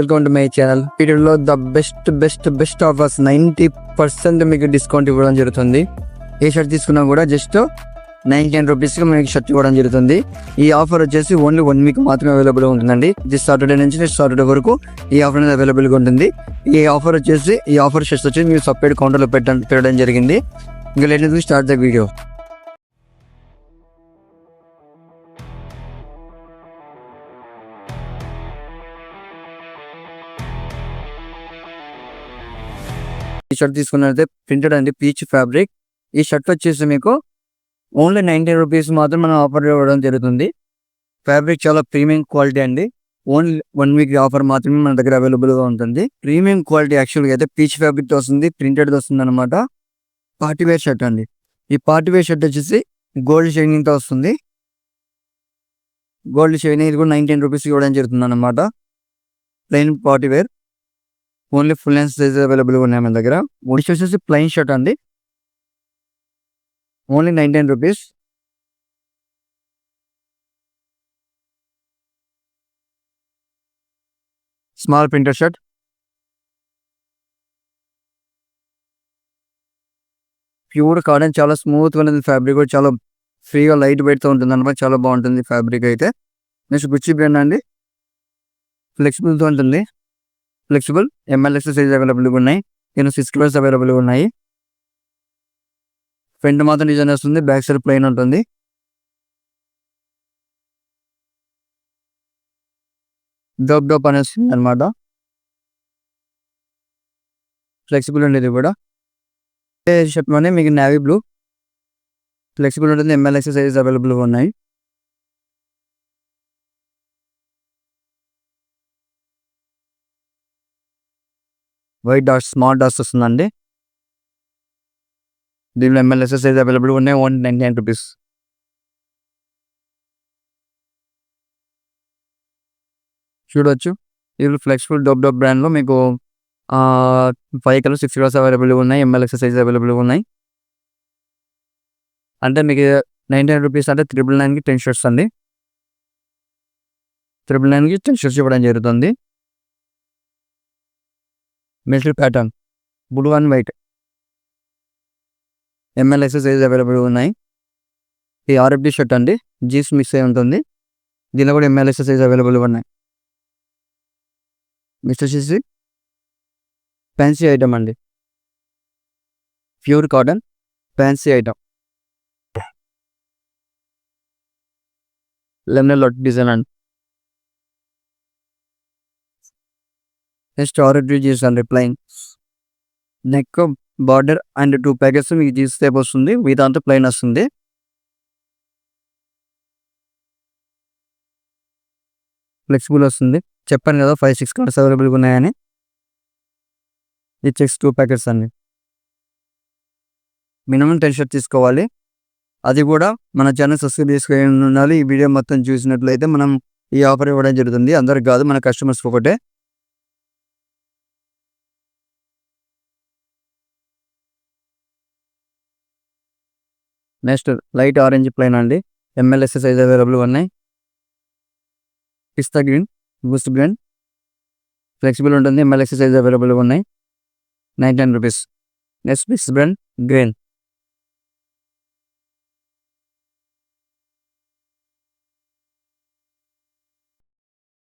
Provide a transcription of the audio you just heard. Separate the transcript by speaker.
Speaker 1: Welcome to my channel వీడియోలో the best best best offers ninety percent మీకు discount ఇవ్వడం జరుగుతుంది. ఏ షర్ట్ తీసుకున్నా కూడా జస్ట్ నైన్టీ నైన్ రూపీస్కి మీకు షర్ట్ ఇవ్వడం జరుగుతుంది. ఈ ఆఫర్ వచ్చేసి ఓన్లీ వన్ వీక్ మాత్రమే అవైలబుల్ ఉంటుందండి. దిస్ సాటర్డే నుంచి నెక్స్ట్ సాటర్డే వరకు ఈ ఆఫర్ అనేది అవైలబుల్గా ఉంటుంది. ఈ ఆఫర్ వచ్చేసి ఈ ఆఫర్ షర్ట్స్ వచ్చి మీరు సపరేట్ కౌంటర్లో పెట్టడం పెట్టడం జరిగింది. ఇంకా లేట్ స్టార్ట్ ద వీడియో ఈ షర్ట్ తీసుకున్నట్లయితే ప్రింటెడ్ అండి పీచ్ ఫ్యాబ్రిక్ ఈ షర్ట్ వచ్చేసి మీకు ఓన్లీ నైన్టీ రూపీస్ మాత్రం మనం ఆఫర్ ఇవ్వడం జరుగుతుంది. ఫ్యాబ్రిక్ చాలా ప్రీమియం క్వాలిటీ అండి. ఓన్లీ వన్ వీక్ ఆఫర్ మాత్రమే మన దగ్గర అవైలబుల్గా ఉంటుంది. ప్రీమియం క్వాలిటీ యాక్చువల్గా అయితే పీచ్ ఫ్యాబ్రిక్తో వస్తుంది ప్రింటెడ్ వస్తుంది అనమాట పార్టీ వేర్ షర్ట్ అండి. ఈ పార్టీ వేర్ షర్ట్ వచ్చేసి గోల్డ్ షైనింగ్తో వస్తుంది. గోల్డ్ షైనింగ్ ఇది కూడా నైన్టీన్ రూపీస్ ఇవ్వడం జరుగుతుంది అనమాట plain party wear only full lens size available ఉన్నాయి మన దగ్గర. ఒడిష్ వచ్చేసి ప్లెయిన్ షర్ట్ అండి. Only nineteen rupees. Small printer shirt. Pure cotton చాలా స్మూత్ ఉంటుంది ఫ్యాబ్రిక్ కూడా చాలా ఫ్రీగా లైట్ వెయిట్తో ఉంటుంది అనమాట చాలా బాగుంటుంది ఫ్యాబ్రిక్ అయితే. నెక్స్ట్ గుచ్చి బ్రాండ్ అండి. ఫ్లెక్సిబుల్తో ఉంటుంది. ఫ్లెక్సిబుల్ ఎంఎల్ఎస్ సైజ్ అవైలబుల్గా ఉన్నాయి. నేను సిక్స్ కలర్స్ అవైలబుల్గా ఉన్నాయి. ఫ్రంట్ మాత్రం డిజైన్ వస్తుంది బ్యాక్ సైడ్ ప్లెయిన్ ఉంటుంది. డోప్ డోప్ అనేసి అనమాట ఫ్లెక్సిబుల్ ఉండేది కూడా. షర్ట్ మనీ మీకు నేవీ బ్లూ ఫ్లెక్సిబుల్ ఉంటుంది ఎంఎల్ఎక్స్ సైజ్ అవైలబుల్గా ఉన్నాయి. వైట్ డాట్స్ స్మార్ట్ డాట్స్ వస్తుందండి. దీనిలో ఎంఎల్ఎస్ఎస్ సైజ్ అవైలబుల్ ఉన్నాయి వన్ నైన్టీ నైన్ రూపీస్ చూడవచ్చు ఇది ఫ్లెక్సిబుల్ డోప్ డోప్ బ్రాండ్లో మీకు five colour six colours available ఉన్నాయి ఎంఎల్ఎస్ సైజ్ అవైలబుల్ ఉన్నాయి. అంటే మీకు నైన్టీ నైన్ రూపీస్ అంటే త్రిబుల్ నైన్కి టెన్ షర్ట్స్ అండి. త్రిబుల్ నైన్కి టెన్ షర్ట్స్ ఇవ్వడం జరుగుతుంది. Military pattern blue and white. MLS size available ఉన్నాయి. ఈ ఆర్ఎఫ్డి షర్ట్ అండి. జీన్స్ మిక్స్ అయి ఉంటుంది. దీనిలో కూడా ఎంఎల్ఎస్ సైజ్ అవైలబుల్ ఉన్నాయి. మిస్టర్ వచ్చేసి ఫ్యాన్సీ ఐటమ్ అండి. Pure cotton fancy item lemon lot design అండి. నెక్స్ట్ ఆరెంజ్ చేశాను అండి plain neck border and two packets మీకు తీస్తే వస్తుంది మిగతా అంతా ప్లెయిన్ వస్తుంది ఫ్లెక్సిబుల్ వస్తుంది చెప్పాను కదా ఫైవ్ సిక్స్ కలర్స్ అవైలబుల్గా ఉన్నాయని ఈ చెక్స్ టూ ప్యాకెట్స్ అండి మినిమం టెన్ షర్ట్ తీసుకోవాలి. అది కూడా మన ఛానల్ సబ్స్క్రైబ్ చేసుకుని ఉండాలి. ఈ వీడియో మొత్తం చూసినట్లయితే మనం ఈ ఆఫర్ ఇవ్వడం జరుగుతుంది. అందరికి కాదు మన కస్టమర్స్ ఒకటే. నెక్స్ట్ లైట్ ఆరెంజ్ ప్లెయిన్ అండి. ఎంఎల్ఎస్ సైజ్ అవైలబుల్ ఉన్నాయి. పిస్తా గ్రీన్ బూస్ట్ గ్రీన్. ఫ్లెక్సిబుల్ ఉంటుంది. ఎంఎల్ఎస్ సైజ్ అవైలబుల్ ఉన్నాయి. Nine ten rupees. Next piece brand green